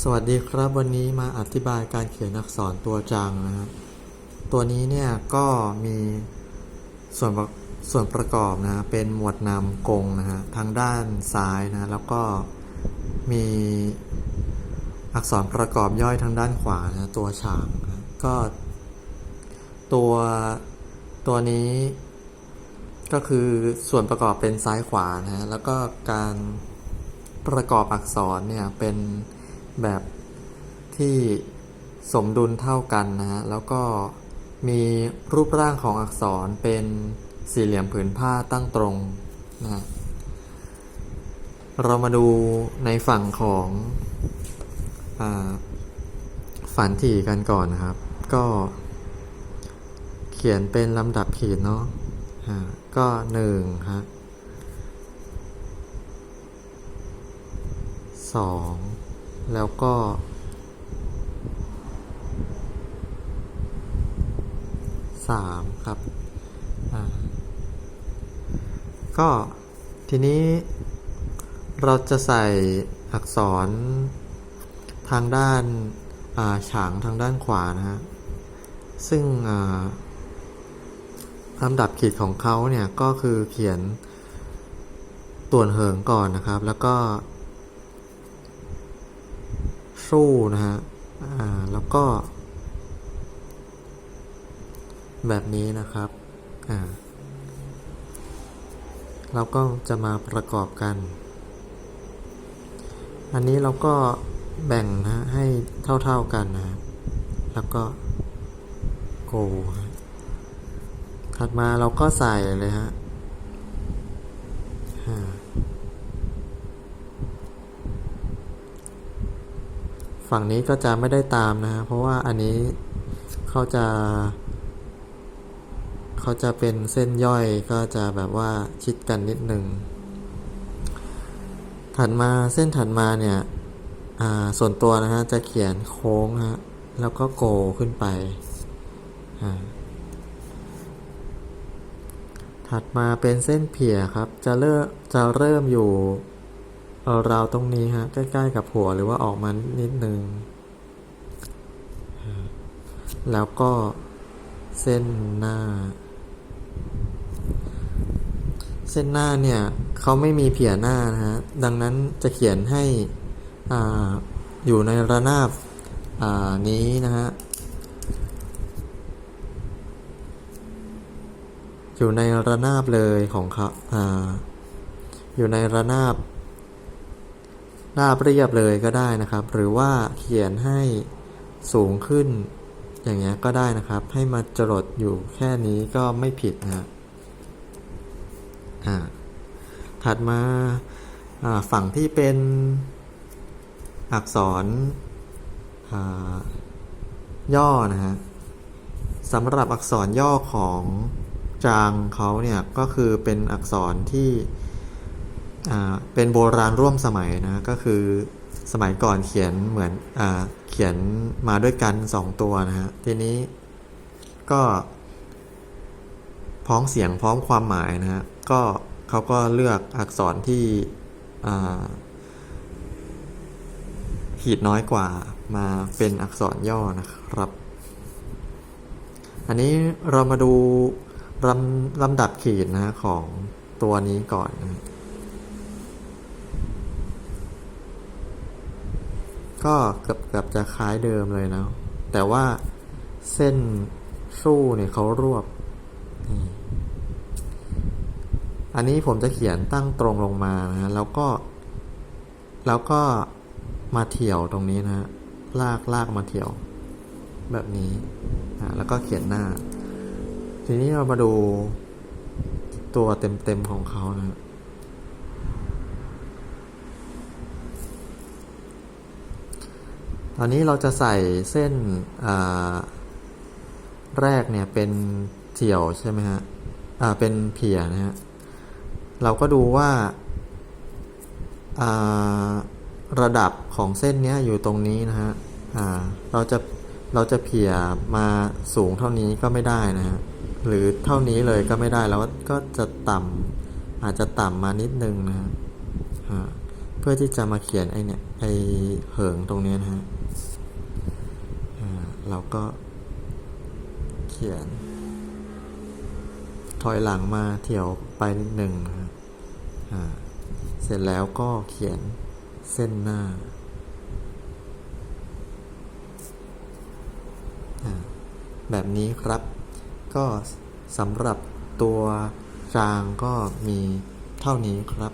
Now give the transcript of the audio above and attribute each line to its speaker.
Speaker 1: สวัสดีครับวันนี้มาอธิบายการเขียนอักษรตัวจังนะครับตัวนี้เนี่ยก็มีส่วนส่วนประกอบนะเป็นหมวดนำกงนะฮะทางด้านซ้ายนะแล้วก็มีอักษรประกอบย่อยทางด้านขวานะตัวฉางนะก็ ตัวตัวนี้ก็คือส่วนประกอบเป็นซ้ายขวานะฮะแล้วก็การประกอบอักษรเนี่ยเป็น แบบที่สมดุลเท่ากันนะฮะ แล้วก็มีรูปร่างของอักษรเป็นสี่เหลี่ยมผืนผ้าตั้งตรงนะฮะ เรามาดูในฝั่งของอฝันถี่กันก่อนนะครับ ก็เขียนเป็นลำดับขีดเนาะก็หนึ่งฮะสอง แล้วก็สามครับ ก็ทีนี้เราจะใส่อักษรทางด้านอาฉางทางด้านขวานะฮะ ซึ่งลำดับขีดของเขาเนี่ย ก็คือเขียนต่วนเหิงก่อนนะครับ แล้วก็ สู้นะฮะ อ่า แล้วก็ แบบนี้นะครับ อ่า เราก็จะมาประกอบกัน อันนี้เราก็แบ่งนะให้เท่าๆกันนะ แล้วก็โกถัดมาเราก็ใส่เลยฮะอ่า ฝั่งนี้ก็จะไม่ได้ตามนะฮะเพราะว่าอันนี้เขาจะเขาจะเป็นเส้นย่อยก็จะแบบว่าชิดกันนิดหนึ่งถัดมาเส้นถัดมาเนี่ยอ่าส่วนตัวนะฮะจะเขียนโค้งฮะแล้วก็โกขึ้นไป ถัดมาเป็นเส้นเผียครับ จะเริ่มจะเริ่มอยู่ ราวตรงนี้ฮะ ใกล้ๆกับหัวหรือว่าออกมานิดนึง แล้วก็เส้นหน้า เส้นหน้าเนี่ยเขาไม่มีเผียหน้านะฮะ ดังนั้นจะเขียนให้อ่าอยู่ในระนาบอ่านี้นะฮะ อยู่ในระนาบเลยของเขาอ่าอยู่ในระนาบ ราบเรียบเลยก็ได้นะครับ หรือว่าเขียนให้สูงขึ้น อย่างเงี้ยก็ได้นะครับ ให้มาจรดอยู่แค่นี้ก็ไม่ผิดนะฮะอ่าถัดมาฝั่งที่เป็นอักษรย่อนะฮะสำหรับอักษรย่อของจางเขาเนี่ยก็คือเป็นอักษรที่ เป็นโบราณร่วมสมัยนะก็คือสมัยก่อนเขียนเหมือนอเขียนมาด้วยกันสองตัวนะฮะทีนี้ก็พ้องเสียงพร้อมความหมายนะฮะก็เขาก็เลือกอักษรที่ขีดน้อยกว่ามาเป็นอักษรย่อนะครับ อันนี้เรามาดูลำลำดับขีดนะฮะของตัวนี้ก่อนนะ ก็เกือบเกือบจะคล้ายเดิมเลยแล้วแต่ว่าเส้นสู้เนี่ยเขารวบ อันนี้ผมจะเขียนตั้งตรงลงมานะฮะแล้วก็ แล้วก็มาเถี่ยวตรงนี้นะฮะลากลากมาเถี่ยว แบบนี้อ่าแล้วก็เขียนหน้า ทีนี้เรามาดูตัวเต็มๆของเขานะฮะ ตอนนี้เราจะใส่เส้นแรกเนี่ยเป็นเถี่ยวใช่ไหมฮะอ่าเป็นเพียนะฮะ เราก็ดูว่าระดับของเส้นเนี้ยอยู่ตรงนี้นะฮะอ่าเราจะเราจะเพียมาสูงเท่านี้ก็ไม่ได้นะฮะ หรือเท่านี้เลยก็ไม่ได้แล้วก็จะต่ำอาจจะต่ำมานิดนึงนะฮะ เพื่อที่จะมาเขียนไอเนี่ยไอเหิงตรงนี้นะฮะเราก็เขียน ถอยหลังมาเถี่ยวไปนิดหนึ่งนะฮะเสร็จแล้วก็เขียนเส้นหน้าอ่าแบบนี้ครับ ก็สำหรับตัวจางก็มีเท่านี้ครับ